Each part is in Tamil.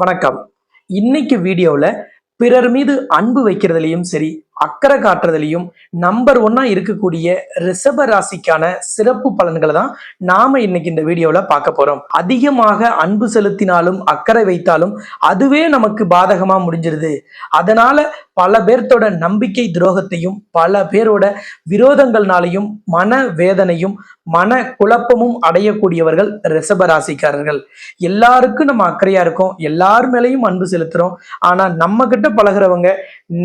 வணக்கம். இன்னைக்கு வீடியோவில் பிறர் மீது அன்பு வைக்கிறதுலையும் சரி அக்கறை காட்டுறதுலையும் நம்பர் ஒன்னா இருக்கக்கூடிய ரிஷப ராசிக்கான சிறப்பு பலன்களை தான் நாம இன்னைக்கு இந்த வீடியோவில் பார்க்க போறோம். அதிகமாக அன்பு செலுத்தினாலும் அக்கறை வைத்தாலும் அதுவே நமக்கு பாதகமா முடிஞ்சிருது. அதனால பல பேர்த்தோட நம்பிக்கை துரோகத்தையும் பல பேரோட விரோதங்கள்னாலையும் மன வேதனையும் மன குழப்பமும் அடையக்கூடியவர்கள் ரிஷப ராசிக்காரர்கள். எல்லாருக்கும் நம்ம அக்கறையா இருக்கோம். எல்லார் மேலேயும் அன்பு செலுத்துறோம். ஆனா நம்ம கிட்ட பழகுறவங்க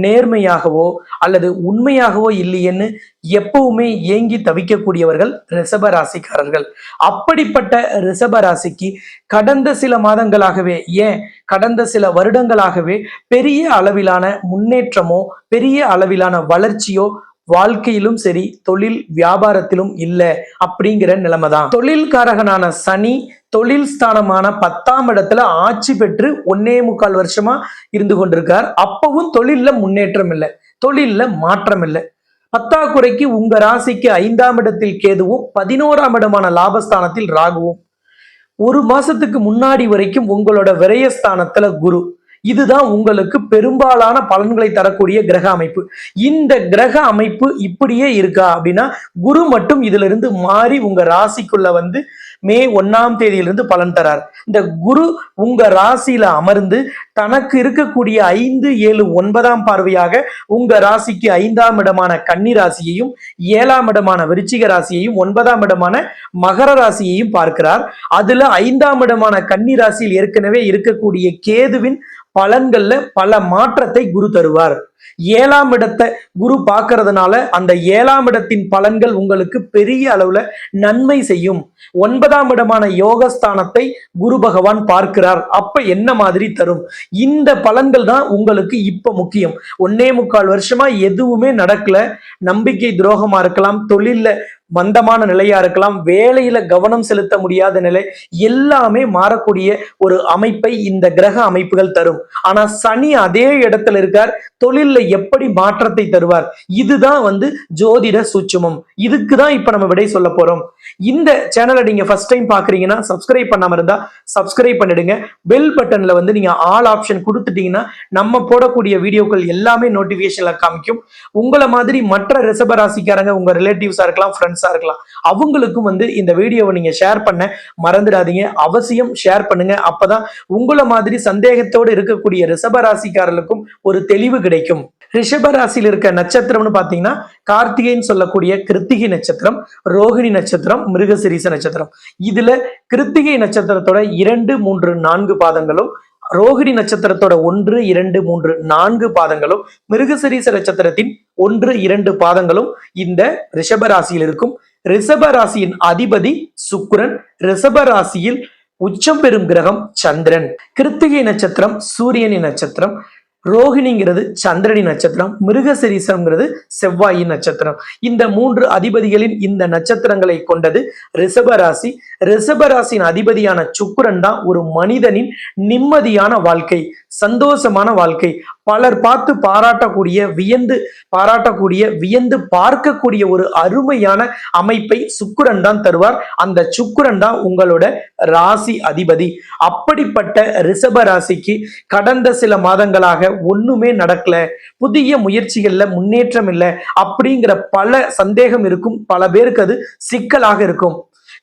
நேர்மையாகவோ அல்லது உண்மையாகவோ இல்லையேன்னு எப்பவுமே ஏங்கி தவிக்கக்கூடியவர்கள் ரிஷப ராசிக்காரர்கள் அப்படிப்பட்ட ரிஷப ராசிக்கு கடந்த சில மாதங்களாகவே ஏன்? கடந்த சில வருடங்களாகவே பெரிய அளவிலான முன்னேற்றமோ பெரிய அளவிலான வளர்ச்சியோ வாழ்க்கையிலும் சரி தொழில் வியாபாரத்திலும் இல்லை அப்படிங்கிற நிலைமை தான் தொழில்காரகனான சனி தொழில் ஸ்தானமான பத்தாம் இடத்துல ஆட்சி பெற்று ஒன்னே முக்கால் வருஷமா இருந்து கொண்டிருக்கார். அப்பவும் தொழில்ல முன்னேற்றம் இல்லை தொழில்ல மாற்றம் இல்லை. பத்தாக்குறைக்கு உங்க ராசிக்கு ஐந்தாம் இடத்தில் கேதுவும் பதினோராம் இடமான லாபஸ்தானத்தில் ராகுவும். ஒரு மாசத்துக்கு முன்னாடி வரைக்கும் உங்களோட விரயஸ்தானத்துல குரு. இதுதான் உங்களுக்கு பெரும்பாலான பலன்களை தரக்கூடிய கிரக அமைப்பு. இந்த கிரக அமைப்பு இப்படியே இருக்கா அப்படின்னா குரு மட்டும் இதுல இருந்து மாறி உங்க ராசிக்குள்ள வந்து மே ஒன்னாம் தேதியிலிருந்து பலன் தரார். இந்த குரு உங்க ராசியில அமர்ந்து தனக்கு இருக்கக்கூடிய ஐந்து ஏழு ஒன்பதாம் பார்வையாக உங்க ராசிக்கு ஐந்தாம் இடமான கன்னி ராசியையும் ஏழாம் இடமான விருச்சிக ராசியையும் ஒன்பதாம் இடமான மகர ராசியையும் பார்க்கிறார். அதுல ஐந்தாம் இடமான கன்னி ராசியில் ஏற்கனவே இருக்கக்கூடிய கேதுவின் பலன்கள்ல பல மாற்றத்தை குரு தருவார். ஏழாம் இடத்தை குரு பார்க்கறதுனால அந்த ஏழாம் இடத்தின் பலன்கள் உங்களுக்கு பெரிய அளவுல நன்மை செய்யும். ஒன்பதாம் இடமான யோகஸ்தானத்தை குரு பகவான் பார்க்கிறார். அப்ப என்ன மாதிரி தரும்? இந்த பலன்கள் தான் உங்களுக்கு இப்ப முக்கியம். ஒன்னே முக்கால் வருஷமா எதுவுமே நடக்கல. நம்பிக்கை துரோகமா இருக்கலாம் தொழில்ல மந்தமான நிலையா இருக்கலாம் வேலையில கவனம் செலுத்த முடியாத நிலை எல்லாமே மாறக்கூடிய ஒரு அமைப்பை இந்த கிரக அமைப்புகள் தரும். ஆனா சனி அதே இடத்துல இருக்கார் தொழில்ல எப்படி மாற்றத்தை தருவார் இதுதான் வந்து ஜோதிட சூட்சமம். இதுக்கு தான் இப்ப நம்ம விடை சொல்ல போறோம். இந்த சேனலை நீங்க ஃபர்ஸ்ட் டைம் பாக்குறீங்கன்னா சப்ஸ்கிரைப் பண்ணாம இருந்தா சப்ஸ்கிரைப் பண்ணிடுங்க. பெல் பட்டன்ல வந்து நீங்க ஆல் ஆப்ஷன் கொடுத்துட்டீங்கன்னா நம்ம போடக்கூடிய வீடியோக்கள் எல்லாமே நோட்டிபிகேஷன்ல காமிக்கும். உங்களை மாதிரி மற்ற ரிசபராசிக்காரங்க உங்க ரிலேட்டிவ்ஸா இருக்கலாம் ஃப்ரெண்ட்ஸ் ஃப்ரெண்ட்ஸாக இருக்கலாம். அவங்களுக்கும் வந்து இந்த வீடியோவை நீங்கள் ஷேர் பண்ண மறந்துடாதீங்க. அவசியம் ஷேர் பண்ணுங்க. அப்பதான் உங்களை மாதிரி சந்தேகத்தோடு இருக்கக்கூடிய ரிஷபராசிக்காரர்களுக்கும் ஒரு தெளிவு கிடைக்கும். ரிஷபராசியில் இருக்க நட்சத்திரம்னு பார்த்தீங்கன்னா கார்த்திகைன்னு சொல்லக்கூடிய கிருத்திகை நட்சத்திரம் ரோஹிணி நட்சத்திரம் மிருகசிரீச நட்சத்திரம். இதுல கிருத்திகை நட்சத்திரத்தோட இரண்டு மூன்று நான்கு பாதங்களும் ரோகிணி நட்சத்திரத்தோட ஒன்று இரண்டு மூன்று நான்கு பாதங்களும் மிருகசரீச நட்சத்திரத்தின் ஒன்று இரண்டு பாதங்களும் இந்த ரிஷப ராசியில் இருக்கும். ரிஷப ராசியின் அதிபதி சுக்ரன் ரிஷப ராசியில் உச்சம் பெறும் கிரகம் சந்திரன். கிருத்திகை நட்சத்திரம் சூரியனின் நட்சத்திரம் ரோகிணிங்கிறது சந்திரனி நட்சத்திரம் மிருகசிரீசம்ங்கிறது செவ்வாயின் நட்சத்திரம். இந்த மூன்று அதிபதிகளின் இந்த நட்சத்திரங்களை கொண்டது ரிஷபராசி ரிஷபராசியின் அதிபதியான சுக்கிரன் தான் ஒரு மனிதனின் நிம்மதியான வாழ்க்கை சந்தோஷமான வாழ்க்கை. பலர் பார்த்து பாராட்டக்கூடிய வியந்து பாராட்டக்கூடிய வியந்து பார்க்கக்கூடிய ஒரு அருமையான அமைப்பை சுக்குரன் தான் தருவார். அந்த சுக்குரன் தான் உங்களோட ராசி அதிபதி. அப்படிப்பட்ட ரிஷப ராசிக்கு கடந்த சில மாதங்களாக ஒண்ணுமே நடக்கல. புதிய முயற்சிகள்ல முன்னேற்றம் இல்லை. அப்படிங்கிற பல சந்தேகம் இருக்கும். பல பேருக்கு அது சிக்கலாக இருக்கும்.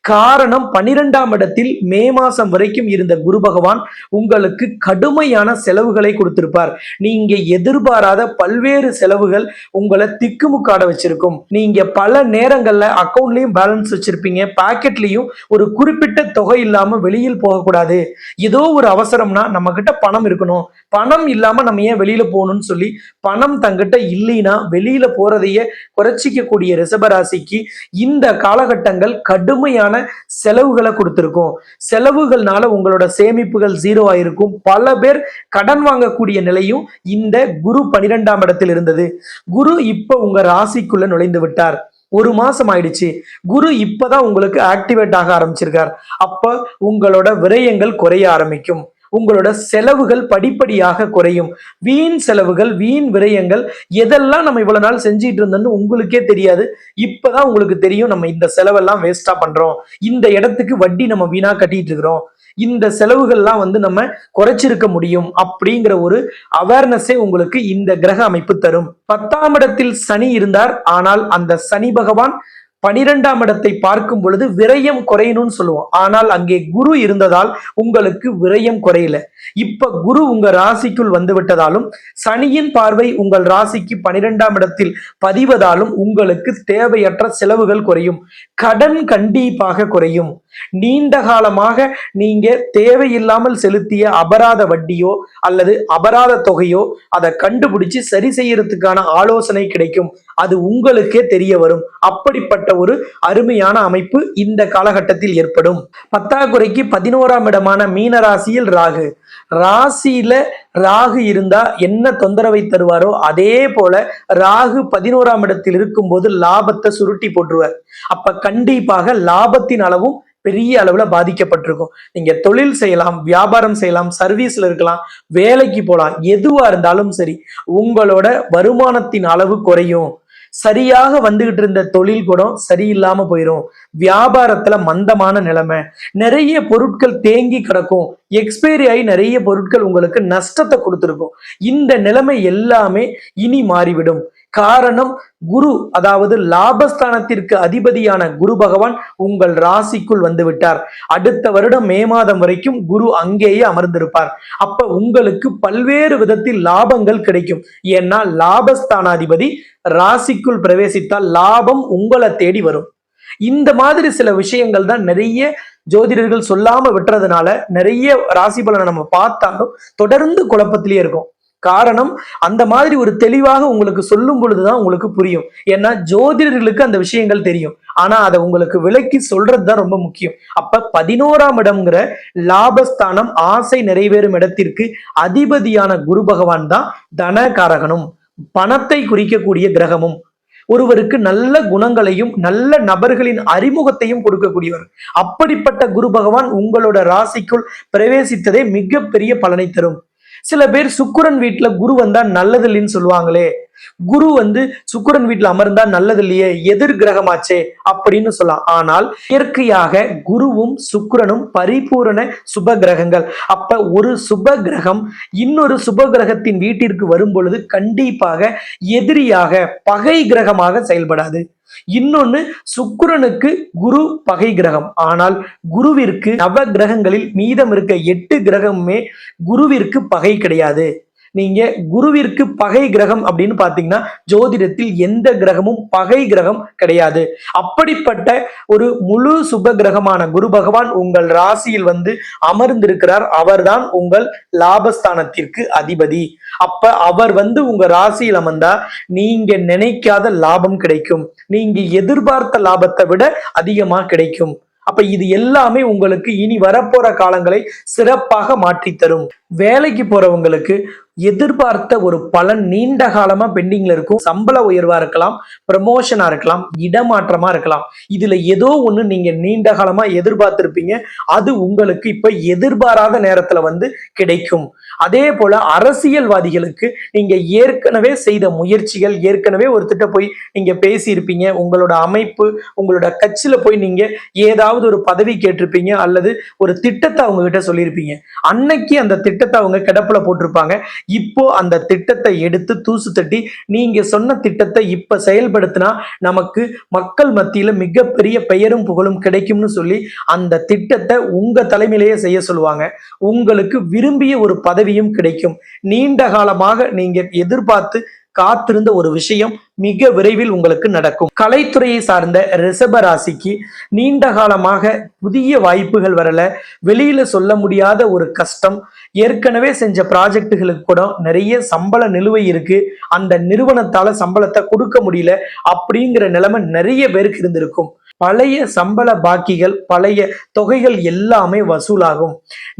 காரணம் பனிரெண்டாம் இடத்தில் மே மாசம் வரைக்கும் இருந்த குரு பகவான் உங்களுக்கு கடுமையான செலவுகளை கொடுத்திருப்பார். நீங்க எதிர்பாராத பல்வேறு செலவுகள் உங்களை திக்குமுக்காட வச்சிருக்கும். நீங்க பல நேரங்கள்ல அக்கௌண்ட்லயும் பேலன்ஸ் வச்சிருப்பீங்க. பாக்கெட்லயும் ஒரு குறிப்பிட்ட தொகை இல்லாம வெளியில் போகக்கூடாது. ஏதோ ஒரு அவசரம்னா நம்ம கிட்ட பணம் இருக்கணும். பணம் இல்லாம நம்ம ஏன் வெளியில போகணும்னு சொல்லி பணம் தங்கிட்ட இல்லைன்னா வெளியில போறதையே குறைச்சிக்கக்கூடிய ரிசபராசிக்கு இந்த காலகட்டங்கள் கடுமையான செலவுகளை கொடுத்திருக்கும். செலவுகள்னால உங்களோட சேமிப்புகள் ஜீரோ ஆயிருக்கும். பல பேர் கடன் வாங்கக்கூடிய நிலையும் இந்த குரு பனிரெண்டாம் இடத்தில் இருந்தது. குரு இப்ப உங்க ராசிக்குள்ள நுழைந்து விட்டார். ஒரு மாசம் ஆயிடுச்சு. குரு இப்பதான் உங்களுக்கு ஆக்டிவேட் ஆக ஆரம்பிச்சிருக்கார். அப்ப உங்களோட விரயங்கள் குறைய ஆரம்பிக்கும். உங்களோட செலவுகள் படிப்படியாக குறையும். வீண் செலவுகள் வீண் விரயங்கள் எதெல்லாம் நம்ம இவ்வளவு நாள் செஞ்சிட்டு இருந்தோம்னு உங்களுக்கே தெரியாது. இப்பதான் உங்களுக்கு தெரியும் நம்ம இந்த செலவெல்லாம் வேஸ்டா பண்றோம். இந்த இடத்துக்கு வட்டி நம்ம வீணா கட்டிட்டு இருக்கிறோம். இந்த செலவுகள்லாம் வந்து நம்ம குறைச்சிருக்க முடியும் அப்படிங்கிற ஒரு அவேர்னஸே உங்களுக்கு இந்த கிரக அமைப்பு தரும். பத்தாம் இடத்தில் சனி இருந்தார் ஆனால் அந்த சனி பகவான் பனிரெண்டாம் இடத்தை பார்க்கும் பொழுது விரயம் குறையணும்னு சொல்லுவோம். ஆனால் அங்கே குரு இருந்ததால் உங்களுக்கு விரயம் குறையல. இப்ப குரு உங்க ராசிக்குள் வந்து விட்டதாலும் சனியின் பார்வை உங்கள் ராசிக்கு பனிரெண்டாம் இடத்தில் பதிவதாலும் உங்களுக்கு தேவையற்ற செலவுகள் குறையும். கடன் கண்டிப்பாக குறையும். நீண்ட காலமாக நீங்க தேவையில்லாமல் செலுத்திய அபராத வட்டியோ அல்லது அபராத தொகையோ அதை கண்டுபிடிச்சு சரி செய்யறதுக்கான ஆலோசனை கிடைக்கும். அது உங்களுக்கே தெரிய வரும். அப்படிப்பட்ட ஒரு அருமையான அமைப்பு இந்த காலகட்டத்தில் ஏற்படும். பத்தாக்குறைக்கு பதினோராம் இடமான மீன ராசியில் ராகு. ராசியில ராகு இருந்தா என்ன தொந்தரவை தருவாரோ அதே போல ராகு பதினோராம் இடத்தில் இருக்கும்போது லாபத்தை சுருட்டி போட்டுருவார். அப்ப கண்டிப்பாக லாபத்தின் அளவும் பெரிய அளவுல பாதிக்கப்பட்டிருக்கும். நீங்கள் தொழில் செய்யலாம் வியாபாரம் செய்யலாம் சர்வீஸ்ல இருக்கலாம் வேலைக்கு போகலாம் எதுவாக இருந்தாலும் சரி உங்களோட வருமானத்தின் அளவு குறையும். சரியாக வந்துகிட்டு இருந்த தொழில் கூட சரியில்லாம போயிடும் வியாபாரத்துல மந்தமான நிலைமை. நிறைய பொருட்கள் தேங்கி கிடக்கும். எக்ஸ்பைரி ஆகி நிறைய பொருட்கள் உங்களுக்கு நஷ்டத்தை கொடுத்துருக்கும். இந்த நிலைமை எல்லாமே இனி மாறிவிடும். காரணம் குரு அதாவது லாபஸ்தானத்திற்கு அதிபதியான குரு பகவான் உங்கள் ராசிக்குள் வந்து விட்டார். அடுத்த வருடம் மே மாதம் வரைக்கும் குரு அங்கேயே அமர்ந்திருப்பார். அப்ப உங்களுக்கு பல்வேறு விதத்தில் லாபங்கள் கிடைக்கும். ஏன்னா லாபஸ்தானாதிபதி ராசிக்குள் பிரவேசித்தால் லாபம் உங்களை தேடி வரும். இந்த மாதிரி சில விஷயங்கள் தான் நிறைய ஜோதிடர்கள் சொல்லாம விட்டுறதுனால நிறைய ராசி பலனை நம்ம பார்த்தாலும் தொடர்ந்து குழப்பத்திலேயே இருக்கும். காரணம் அந்த மாதிரி ஒரு தெளிவாக உங்களுக்கு சொல்லும் பொழுதுதான் உங்களுக்கு புரியும். ஏன்னா ஜோதிடர்களுக்கு அந்த விஷயங்கள் தெரியும். ஆனா அதை உங்களுக்கு விலக்கி சொல்றது தான் ரொம்ப முக்கியம். அப்ப பதினோராம் இடம்ங்கிற லாபஸ்தானம் ஆசை நிறைவேறும் இடத்திற்கு அதிபதியான குரு பகவான் தான் தனகாரகனும். பணத்தை குறிக்கக்கூடிய கிரகமும். ஒருவருக்கு நல்ல குணங்களையும் நல்ல நபர்களின் அறிமுகத்தையும் கொடுக்கக்கூடியவர். அப்படிப்பட்ட குரு பகவான் உங்களோட ராசிக்குள் பிரவேசித்ததே மிகப்பெரிய பலனை தரும். சில பேர் சுக்கிரன் வீட்டுல குரு வந்தா நல்லது இல்லைன்னு சொல்லுவாங்களே. குரு வந்து சுக்குரன் வீட்டுல அமர்ந்தா நல்லது இல்லையே எதிர் கிரகமாச்சே அப்படின்னு சொல்லலாம். ஆனால் இயற்கையாக குருவும் சுக்கிரனும் பரிபூரண சுப கிரகங்கள். அப்ப ஒரு சுப கிரகம் இன்னொரு சுப கிரகத்தின் வீட்டிற்கு வரும் பொழுது கண்டிப்பாக எதிரியாக பகை கிரகமாக செயல்படாது. இன்னொன்னு சுக்கிரனுக்கு குரு பகை கிரகம். ஆனால் குருவிற்கு நவ கிரகங்களில் மீதம் இருக்க எட்டு கிரகமுமே குருவிற்கு பகை கிடையாது. நீங்க குருவிற்கு பகை கிரகம் அப்படின்னு பாத்தீங்கன்னா ஜோதிடத்தில் எந்த கிரகமும் பகை கிரகம் கிடையாது. அப்படிப்பட்ட ஒரு முழு சுப கிரகமான குரு பகவான் உங்கள் ராசியில் வந்து அமர்ந்திருக்கிறார். அவர்தான் உங்கள் லாபஸ்தானத்திற்கு அதிபதி. அப்ப அவர் வந்து உங்க ராசியில் அமர்ந்தா நீங்க நினைக்காத லாபம் கிடைக்கும். நீங்க எதிர்பார்த்த லாபத்தை விட அதிகமா கிடைக்கும். அப்ப இது எல்லாமே உங்களுக்கு இனி வரப்போற காலங்களை சிறப்பாக மாற்றி தரும் வேலைக்கு போறவங்களுக்கு எதிர்பார்த்த ஒரு பலன் நீண்ட காலமா பெண்டிங்ல இருக்கும். சம்பள உயர்வா இருக்கலாம் ப்ரமோஷனா இருக்கலாம் இடமாற்றமா இருக்கலாம். இதுல ஏதோ ஒண்ணு நீங்க நீண்ட காலமா எதிர்பார்த்திருப்பீங்க. அது உங்களுக்கு இப்ப எதிர்பாராத நேரத்துல வந்து கிடைக்கும். அதே போல அரசியல்வாதிகளுக்கு நீங்க ஏற்கனவே செய்த முயற்சிகள் ஏற்கனவே ஒரு போய் நீங்க பேசியிருப்பீங்க. உங்களோட அமைப்பு உங்களோட கட்சியில போய் நீங்க ஏதாவது ஒரு பதவி கேட்டிருப்பீங்க அல்லது ஒரு திட்டத்தை அவங்க கிட்ட சொல்லியிருப்பீங்க. அன்னைக்கு அந்த திட்டத்தை அவங்க கிடப்புல போட்டிருப்பாங்க. இப்போ அந்த திட்டத்தை எடுத்து தூசு தட்டி நீங்க சொன்ன திட்டத்தை இப்ப செயல்படுத்தினா நமக்கு மக்கள் மத்தியில மிகப்பெரிய பெயரும் புகழும் கிடைக்கும்னு சொல்லி அந்த திட்டத்தை உங்க தலைமையிலேயே செய்ய சொல்லுவாங்க. உங்களுக்கு விரும்பிய ஒரு பதவியும் கிடைக்கும். நீண்ட காலமாக நீங்க எதிர்பார்த்து காத்திருந்த ஒரு விஷயம் மிக விரைவில் உங்களுக்கு நடக்கும். கலைத்துறையை சார்ந்த ரிஷப ராசிக்கு நீண்ட காலமாக புதிய வாய்ப்புகள் வரல. வெளியில சொல்ல முடியாத ஒரு கஷ்டம். ஏற்கனவே செஞ்ச ப்ராஜெக்டுகளுக்கு கூட நிறைய சம்பள நிலுவை இருக்கு. அந்த நிறுவனத்தால சம்பளத்தை கொடுக்க முடியல அப்படிங்கிற நிலைமை நிறைய பேருக்கு இருந்திருக்கும். பழைய சம்பள பாக்கிகள் பழைய தொகைகள் எல்லாமே வசூலாகும்.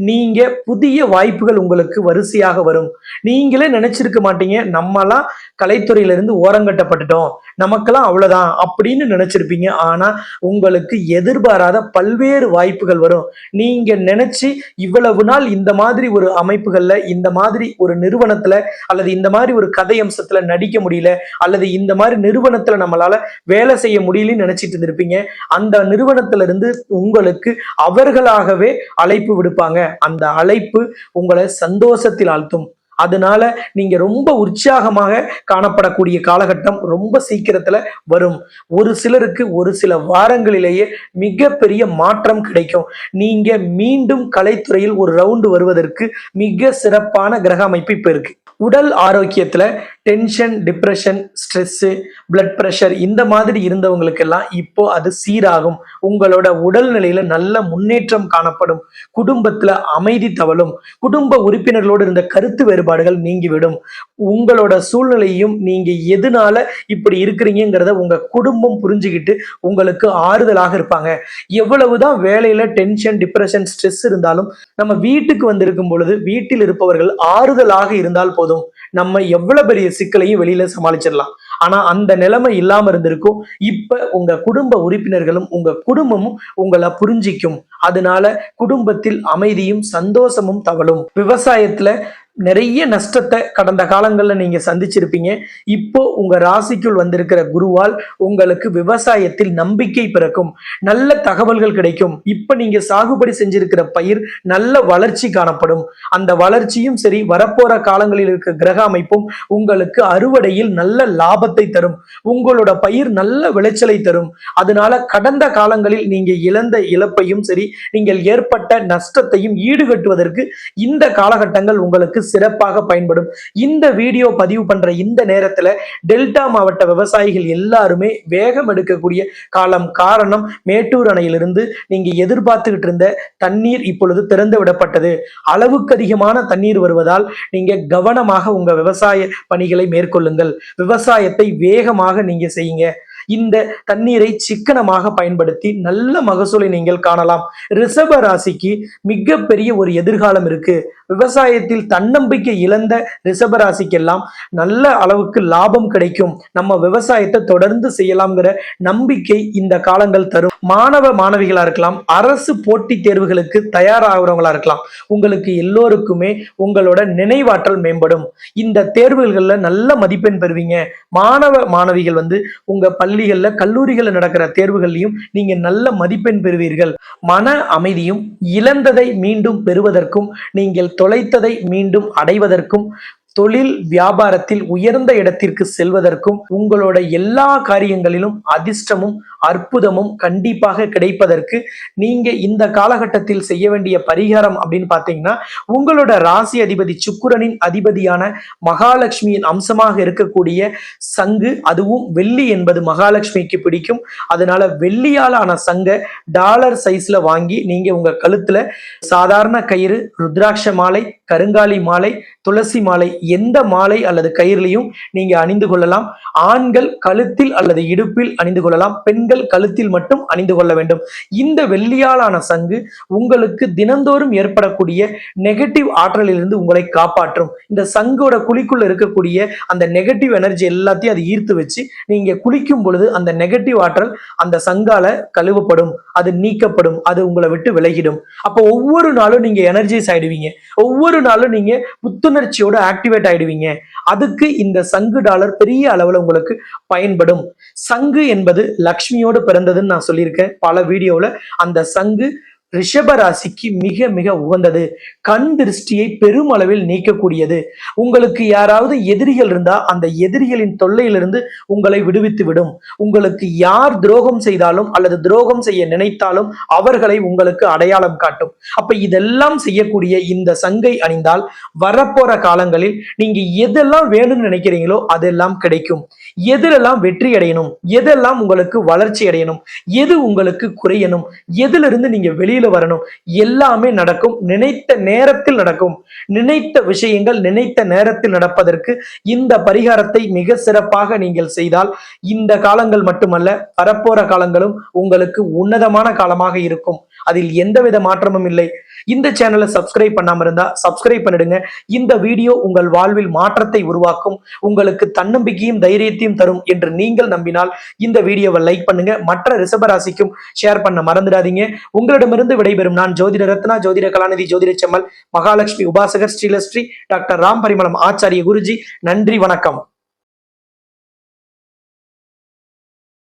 நீங்க புதிய வாய்ப்புகள் உங்களுக்கு வரிசையாக வரும். நீங்களே நினைச்சிருக்க மாட்டீங்க நம்மலாம் கலைத்துறையிலிருந்து ஓரங்கட்டப்பட்டுட்டோம் நமக்கெல்லாம் அவ்வளோதான் அப்படின்னு நினைச்சிருப்பீங்க. ஆனா உங்களுக்கு எதிர்பாராத பல்வேறு வாய்ப்புகள் வரும். நீங்க நினைச்சு இவ்வளவு நாள் இந்த மாதிரி ஒரு அமைப்புகள்ல இந்த மாதிரி ஒரு நிறுவனத்துல அல்லது இந்த மாதிரி ஒரு கதை அம்சத்துல நடிக்க முடியல அல்லது இந்த மாதிரி நிறுவனத்துல நம்மளால வேலை செய்ய முடியலன்னு நினைச்சிட்டு இருந்திருப்பீங்க. அந்த நிறுவனத்திலிருந்து உங்களுக்கு அவர்களாகவே அழைப்பு விடுப்பாங்க. அந்த அழைப்பு உங்களை சந்தோஷத்தில் ஆழ்த்தும். அதனால நீங்க ரொம்ப உற்சாகமாக காணப்படக்கூடிய காலகட்டம் ரொம்ப சீக்கிரத்துல வரும். ஒரு சிலருக்கு ஒரு சில வாரங்களிலேயே மிகப்பெரிய மாற்றம் கிடைக்கும். நீங்க மீண்டும் கலைத்துறையில் ஒரு ரவுண்டு வருவதற்கு மிக சிறப்பான கிரக அமைப்பு இப்ப இருக்கு. உடல் ஆரோக்கியத்துல tension depression stress blood pressure இந்த மாதிரி இருந்தவங்களுக்கெல்லாம் இப்போ அது சீராகும். உங்களோட உடல்நிலையில நல்ல முன்னேற்றம் காணப்படும். குடும்பத்துல அமைதி தவழும். குடும்ப உறுப்பினர்களோடு இருந்த கருத்து வேறுபாடுகள் நீங்கிவிடும். உங்களோட சூழ்நிலையும் நீங்க எதனால இப்படி இருக்கிறீங்கிறத உங்க குடும்பம் புரிஞ்சுக்கிட்டு உங்களுக்கு ஆறுதலாக இருப்பாங்க. எவ்வளவுதான் வேலையில டென்ஷன் டிப்ரெஷன் ஸ்ட்ரெஸ் இருந்தாலும் நம்ம வீட்டுக்கு வந்திருக்கும் பொழுது வீட்டில் இருப்பவர்கள் ஆறுதலாக இருந்தால் போதும். நம்ம எவ்வளவு பெரிய சிக்கலையும் வெளியில சமாளிச்சிடலாம். ஆனா அந்த நிலைமை இல்லாம இருந்திருக்கும். இப்ப உங்க குடும்ப உறுப்பினர்களும் உங்க குடும்பமும் உங்களை புரிஞ்சிக்கும். அதனால குடும்பத்தில் அமைதியும் சந்தோஷமும் தவழும். விவசாயத்துல நிறைய நஷ்டத்தை கடந்த காலங்களில் நீங்க சந்திச்சிருப்பீங்க. இப்போ உங்க ராசிக்குள் வந்திருக்கிற குருவால் உங்களுக்கு விவசாயத்தில் நம்பிக்கை பிறக்கும். நல்ல தகவல்கள் கிடைக்கும். இப்ப நீங்க சாகுபடி செஞ்சிருக்கிற பயிர் நல்ல வளர்ச்சி காணப்படும். அந்த வளர்ச்சியும் சரி வரப்போற காலங்களில் இருக்க கிரக அமைப்பும் உங்களுக்கு அறுவடையில் நல்ல லாபத்தை தரும். உங்களோட பயிர் நல்ல விளைச்சலை தரும். அதனால கடந்த காலங்களில் நீங்க இழந்த இழப்பையும் சரி நீங்கள் ஏற்பட்ட நஷ்டத்தையும் ஈடுகட்டுவதற்கு இந்த காலகட்டங்கள் உங்களுக்கு சிறப்பாக பயன்படும். இந்த வீடியோ பதிவு பண்ற இந்த நேரத்துல டெல்டா மாவட்ட விவசாயிகள் எல்லாருமே வேகம் எடுக்கக்கூடிய காலம் காரணம் மேட்டூர் அணையிலிருந்து நீங்க எதிர்பார்த்துக்கிட்டு இருந்த தண்ணீர் இப்பொழுது திறந்து விடப்பட்டது. அளவுக்கு அதிகமான தண்ணீர் வருவதால் நீங்க கவனமாக உங்க விவசாய பணிகளை மேற்கொள்ளுங்கள். விவசாயத்தை வேகமாக நீங்க செய்யுங்க. இந்த தண்ணீரை சிக்கனமாக பயன்படுத்தி நல்ல மகசூலை நீங்கள் காணலாம். ரிசர்வ ராசிக்கு மிகப்பெரிய ஒரு எதிர்காலம் இருக்கு. விவசாயத்தில் தன்னம்பிக்கை இழந்த ரிசர்வ ராசிக்கெல்லாம் நல்ல அளவுக்கு லாபம் கிடைக்கும். நம்ம விவசாயத்தை தொடர்ந்து செய்யலாம்ங்கிற நம்பிக்கை இந்த காலங்கள் தரும். மாணவ மாணவிகளாக இருக்கலாம் அரசு போட்டித் தேர்வுகளுக்கு தயாராகிறவங்களா இருக்கலாம். உங்களுக்கு எல்லோருக்குமே உங்களோட நினைவாற்றல் மேம்படும். இந்த தேர்வுகளில் நல்ல மதிப்பெண் பெறுவீங்க. மாணவ மாணவிகள் வந்து உங்கள் பள்ளிகளில் கல்லூரிகளில் நடக்கிற தேர்வுகள்லையும் நீங்கள் நல்ல மதிப்பெண் பெறுவீர்கள். மன அமைதியும் இழந்ததை மீண்டும் பெறுவதற்கும் நீங்கள் தொலைத்ததை மீண்டும் அடைவதற்கும் தொழில் வியாபாரத்தில் உயர்ந்த இடத்திற்கு செல்வதற்கும் உங்களோட எல்லா காரியங்களிலும் அதிர்ஷ்டமும் அற்புதமும் கண்டிப்பாக கிடைப்பதற்கு நீங்க இந்த காலகட்டத்தில் செய்ய வேண்டிய பரிகாரம் அப்படின்னு பார்த்தீங்கன்னா உங்களோட ராசி அதிபதி சுக்குரனின் அதிபதியான மகாலட்சுமியின் அம்சமாக இருக்கக்கூடிய சங்கு அதுவும் வெள்ளி என்பது மகாலட்சுமிக்கு பிடிக்கும். அதனால வெள்ளியால் ஆன சங்கை டாலர் சைஸ்ல வாங்கி நீங்க உங்க கழுத்துல சாதாரண கயிறு ருத்ராட்ச மாலை கருங்காலி மாலை துளசி மாலை எந்த மாலை அல்லது கயிறுலையும் நீங்க அணிந்து கொள்ளலாம். ஆண்கள் கழுத்தில் அல்லது இடுப்பில் அணிந்து கொள்ளலாம். பெண்கள் கழுத்தில் மட்டும் அணிந்து கொள்ள வேண்டும். இந்த வெள்ளியாலான சங்கு உங்களுக்கு தினந்தோறும் ஏற்படக்கூடிய நெகட்டிவ் ஆற்றலிலிருந்து உங்களை காப்பாற்றும். இந்த சங்கோட குழிக்குள்ள இருக்கக்கூடிய அந்த நெகட்டிவ் எனர்ஜி எல்லாத்தையும் அது ஈர்த்து வச்சு நீங்க குளிக்கும் பொழுது அந்த நெகட்டிவ் ஆற்றல் அந்த சங்கால கழுவப்படும். அது நீக்கப்படும். அது உங்களை விட்டு விலகிடும். அப்போ ஒவ்வொரு நாளும் நீங்க எனர்ஜைஸ் ஆயிடுவீங்க. ஒவ்வொரு நாளும் நீங்க புத்துணர்ச்சியோட மோட்டிவேட் ஆயிடுவீங்க. அதுக்கு இந்த சங்கு டாலர் பெரிய அளவுல உங்களுக்கு பயன்படும். சங்கு என்பது லக்ஷ்மியோடு பிறந்ததுன்னு நான் சொல்லியிருக்கேன். பல வீடியோவில் அந்த சங்கு ரிஷப ராசிக்கு மிக மிக உகந்தது. கண் திருஷ்டியை பெருமளவில் நீக்கக்கூடியது. உங்களுக்கு யாராவது எதிரிகள் இருந்தா அந்த எதிரிகளின் தொல்லையிலிருந்து உங்களை விடுவித்து விடும் உங்களுக்கு யார் துரோகம் செய்தாலும் அல்லது துரோகம் செய்ய நினைத்தாலும் அவர்களை உங்களுக்கு அடையாளம் காட்டும். அப்ப இதெல்லாம் செய்யக்கூடிய இந்த சங்கை அணிந்தால் வரப்போற காலங்களில் நீங்க எதெல்லாம் வேணும்னு நினைக்கிறீங்களோ அதெல்லாம் கிடைக்கும். எதிலெல்லாம் வெற்றி அடையணும்? எதெல்லாம் உங்களுக்கு வளர்ச்சி அடையணும்? எது உங்களுக்கு குறையணும்? எதிலிருந்து நீங்க வெளியில வெளியில வரணும். எல்லாமே நடக்கும். நினைத்த நேரத்தில் நடக்கும். நினைத்த விஷயங்கள் நினைத்த நேரத்தில் நடப்பதற்கு இந்த பரிகாரத்தை மிக சிறப்பாக நீங்கள் செய்தால் இந்த காலங்கள் மட்டுமல்ல வரப்போற காலங்களும் உங்களுக்கு உன்னதமான காலமாக இருக்கும். அதில் எந்தவித மாற்றமும் இல்லை. இந்த சேனலை சப்ஸ்கிரைப் பண்ணாம இருந்தா சப்ஸ்கிரைப் பண்ணிடுங்க. இந்த வீடியோ உங்கள் வாழ்வில் மாற்றத்தை உருவாக்கும். உங்களுக்கு தன்னம்பிக்கையும் தைரியத்தையும் தரும் என்று நீங்கள் நம்பினால் இந்த வீடியோவை லைக் பண்ணுங்க. மற்ற ரிசபராசிக்கும் ஷேர் பண்ண மறந்துடாதீங்க. உங்களிடமிருந்து விடைபெறும் நான் ஜோதிட ரத்னா ஜோதிட கலாநிதி ஜோதிட செம்மல் மகாலட்சுமி உபாசகர் ஸ்ரீலஸ்ரீ டாக்டர் ராம் பரிமளம் ஆச்சாரிய குருஜி நன்றி வணக்கம்.